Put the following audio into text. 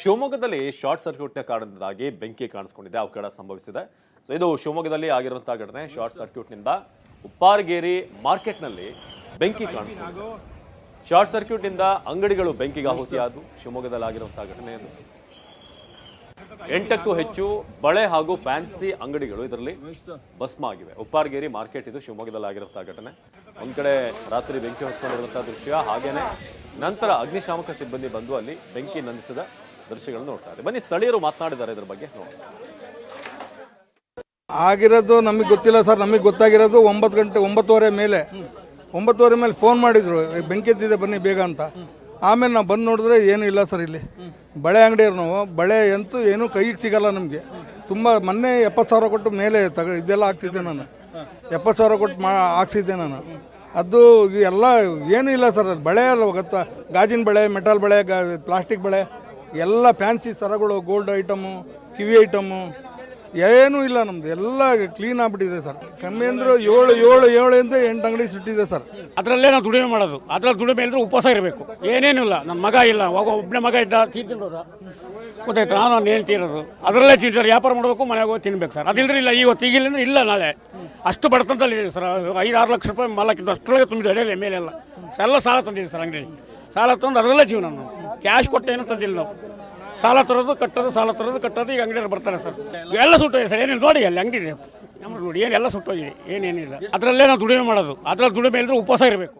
ಶಿವಮೊಗ್ಗದಲ್ಲಿ ಶಾರ್ಟ್ ಸರ್ಕ್ಯೂಟ್ನ ಕಾರಣದಿಂದಾಗಿ ಬೆಂಕಿ ಕಾಣಿಸ್ಕೊಂಡಿದೆ, ಅವಘಡ ಸಂಭವಿಸಿದೆ. ಸೊ ಇದು ಶಿವಮೊಗ್ಗದಲ್ಲಿ ಆಗಿರುವಂತಹ ಘಟನೆ. ಶಾರ್ಟ್ ಸರ್ಕ್ಯೂಟ್ನಿಂದ ಉಪ್ಪಾರಗೇರಿ ಮಾರ್ಕೆಟ್ನಲ್ಲಿ ಬೆಂಕಿ ಕಾಣಿಸ್ಕೊಂಡಿದೆ. ಶಾರ್ಟ್ ಸರ್ಕ್ಯೂಟ್ನಿಂದ ಅಂಗಡಿಗಳು ಬೆಂಕಿಗೆ ಆಹುತಿಯಾದವು ಶಿವಮೊಗ್ಗದಲ್ಲಿ ಆಗಿರುವಂತಹ ಘಟನೆ ಇದು. ಎಂಟಕ್ಕೂ ಹೆಚ್ಚು ಬಳೆ ಹಾಗೂ ಫ್ಯಾನ್ಸಿ ಅಂಗಡಿಗಳು ಇದರಲ್ಲಿ ಭಸ್ಮ ಆಗಿವೆ ಉಪ್ಪಾರಗೇರಿ ಮಾರ್ಕೆಟ್ ಇದು ಶಿವಮೊಗ್ಗದಲ್ಲಿ ಆಗಿರುವಂತಹ ಘಟನೆ. ಒಂದ್ ಕಡೆ ರಾತ್ರಿ ಬೆಂಕಿ ಹೊತ್ಕೊಂಡಿರುವಂತಹ ದೃಶ್ಯ. ಹಾಗೇನೆ ನಂತರ ಅಗ್ನಿಶಾಮಕ ಸಿಬ್ಬಂದಿ ಬಂದು ಅಲ್ಲಿ ಬೆಂಕಿ ನಂದಿಸಿದ. ದೃಶ್ಯಗಳನ್ನು ನೋಡ್ತಾ ಇದ್ದಾರೆ. ಬನ್ನಿ ಸ್ಥಳೀಯರು ಮಾತನಾಡಿದ್ದಾರೆ ಇದ್ರ ಬಗ್ಗೆ ಆಗಿರೋದು ನಮಗೆ ಗೊತ್ತಿಲ್ಲ ಸರ್ ನಮಗೆ ಗೊತ್ತಾಗಿರೋದು ಒಂಬತ್ತು ಗಂಟೆ ಒಂಬತ್ತುವರೆ ಮೇಲೆ. ಒಂಬತ್ತುವರೆ ಮೇಲೆ ಫೋನ್ ಮಾಡಿದ್ರು "ಏ, ಬೆಂಕಿ ಎತ್ತಿದೆ ಬನ್ನಿ ಬೇಗ ಅಂತ. ಆಮೇಲೆ ನಾವು ಬಂದು ನೋಡಿದ್ರೆ ಏನೂ ಇಲ್ಲ ಸರ್ ಇಲ್ಲಿ. ಬಳೆ ಅಂಗಡಿಯವ್ರು ನಾವು. ಬಳೆ ಅಂತೂ ಏನೂ ಕೈಗೆ ಸಿಗಲ್ಲ ನಮಗೆ. ತುಂಬ ಮೊನ್ನೆ ಎಪ್ಪತ್ತು ಸಾವಿರ ಕೊಟ್ಟು ಮೇಲೆ ತಗ ಇದೆಲ್ಲ ಹಾಕ್ತಿದ್ದೆ ನಾನು. ಎಪ್ಪತ್ತು ಸಾವಿರ ಕೊಟ್ಟು ಮಾ ಹಾಕ್ಸಿದ್ದೆ ನಾನು. ಅದು ಎಲ್ಲ ಏನೂ ಇಲ್ಲ ಸರ್ ಅದು ಬಳೆ ಅಲ್ಲ ಗೊತ್ತಾ? ಗಾಜಿನ ಬಳೆ ಮೆಟಲ್ ಬಳೆ ಗಾ ಪ್ಲಾಸ್ಟಿಕ್ ಬಳೆ. ಎಲ್ಲ ಫ್ಯಾನ್ಸಿ ಸರಗಳು ಗೋಲ್ಡ್ ಐಟಮು ಕಿವಿ ಐಟಮು ಏನೂ ಇಲ್ಲ ನಮ್ದು. ಎಲ್ಲ ಕ್ಲೀನ್ ಆಗ್ಬಿಟ್ಟಿದೆ ಸರ್ ಕಮ್ಮಿ ಅಂದ್ರೆ ಏಳು ಏಳು ಏಳರಿಂದ ಎಂಟು ಅಂಗಡಿ ಸುಟ್ಟಿದೆ ಸರ್ ಅದರಲ್ಲೇ ನಾವು ದುಡಿಮೆ ಮಾಡೋದು. ಅದ್ರಲ್ಲಿ ದುಡಿಮೆ ಇಲ್ಲದ್ರೆ ಉಪವಾಸ ಇರಬೇಕು. ಏನೇನು ಇಲ್ಲ. ನನ್ನ ಮಗ ಇಲ್ಲ. ಒಬ್ಬ ಒಬ್ಬನೇ ಮಗ ಇದ್ದ ತೀರ್ಕೊಂಡವ್ರ ಗೊತ್ತಾಯ್ತು? ನಾನು ಒಂದು ಏನು ತೀರೋದು ಅದರಲ್ಲೇ ತಿಂತಾರೆ ವ್ಯಾಪಾರ ಮಾಡಬೇಕು, ಮನೆಗೆ ಹೋಗಿ ತಿನ್ಬೇಕು ಸರ್ ಅದಿಲ್ಲದ್ರೆ ಇಲ್ಲ. ಇವತ್ತು ಈಗಿಲ್ಲ ಇಲ್ಲ ನಾಳೆ. ಅಷ್ಟು ಬಡತನದಲ್ಲಿ ಇದೆ ಸರ್ ಐದು, ಆರು ಲಕ್ಷ ರೂಪಾಯಿ ಮಾಲಕ್ಕಿದ್ದು. ಅಷ್ಟರೊಳಗೆ ತುಂಬಿದೆ. ಅಡಿಯಲ್ಲಿ ಮೇಲೆಲ್ಲ ಎಲ್ಲ. ಸಾಲ ತಂದಿದ್ದೀವಿ ಸರ್ ಅಂಗಡಿ ಸಾಲ ತಂದು ಅದರಲ್ಲೇ ಜೀವನ ನಾವು ಕ್ಯಾಶ್ ಕೊಟ್ಟೇನು ತಂದಿಲ್ಲ ನಾವು. ಸಾಲ ತರೋದು, ಕಟ್ಟೋದು, ಸಾಲ ತರೋದು, ಕಟ್ಟೋದು, ಈಗ ಅಂಗಡಿಯವ್ರು ಬರ್ತಾರೆ ಸರ್. ಎಲ್ಲ ಸುಟ್ಟೋಗಿದೆ ಸರ್. ಏನಿಲ್ಲ, ನೋಡಿ ಅಲ್ಲಿ ಅಂಗಡಿ ನಮ್ಮ ನೋಡಿ, ಏನೆಲ್ಲ ಸುಟ್ಟೋಗಿದೆ. ಏನೇನಿಲ್ಲ. ಅದರಲ್ಲೇ ನಾವು ದುಡಿಮೆ ಮಾಡೋದು. ಅದರಲ್ಲಿ ದುಡಿಮೆ ಇಲ್ಲದ್ರೆ ಉಪವಾಸ ಇರಬೇಕು.